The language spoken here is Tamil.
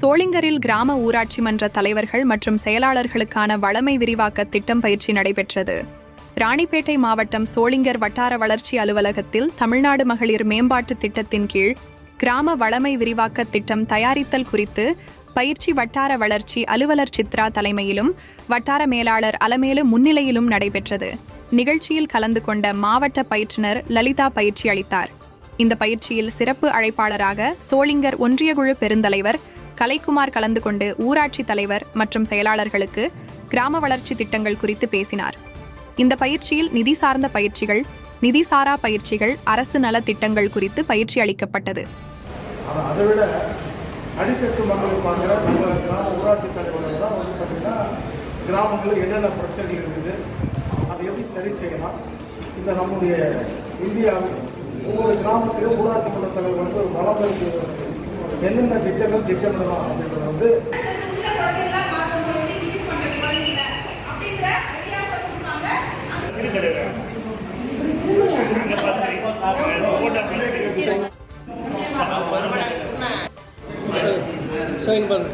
சோளிங்கரில் கிராம ஊராட்சி மன்ற தலைவர்கள் மற்றும் செயலாளர்களுக்கான வளமை விரிவாக்க திட்டம் பயிற்சி நடைபெற்றது. ராணிப்பேட்டை மாவட்டம் சோளிங்கர் வட்டார வளர்ச்சி அலுவலகத்தில் தமிழ்நாடு மகளிர் மேம்பாட்டு திட்டத்தின் கீழ் கிராம வளமை விரிவாக்க திட்டம் தயாரித்தல் குறித்து பயிற்சி வட்டார வளர்ச்சி அலுவலர் சித்ரா தலைமையிலும் வட்டார மேலாளர் அலமேலு முன்னிலையிலும் நடைபெற்றது. நிகழ்ச்சியில் கலந்து கொண்ட மாவட்ட பயிற்றுனர் லலிதா பயிற்சி அளித்தார். இந்த பயிற்சியில் சிறப்பு அழைப்பாளராக சோளிங்கர் ஒன்றியக்குழு பெருந்தலைவர் கலைக்குமார் கலந்து கொண்டு ஊராட்சி தலைவர் மற்றும் செயலாளர்களுக்கு கிராம வளர்ச்சி திட்டங்கள் குறித்து பேசினார். இந்த பயிற்சியில் நிதி சார்ந்த பயிற்சிகள் நிதி சாரா பயிற்சிகள் அரசு நல திட்டங்கள் குறித்து பயிற்சி அளிக்கப்பட்டது. ஆனால் அடித்தட்டு மக்களுக்காக நம்ம கிராம ஊராட்சி தலைவர்கள் தான் வந்து பார்த்திங்கன்னா கிராமங்களில் என்னென்ன பிரச்சனைகள் இருக்குது அதை எப்படி சரி செய்யலாம்? இந்த நம்முடைய இந்தியாவில் ஒவ்வொரு கிராமத்திலும் ஊராட்சி மன்ற தலைவர் வந்து ஒரு வளம் செய்வதற்கு என்னென்ன திட்டங்கள் திட்டமிடலாம் அப்படின்றத வந்து சைன் பண்ணு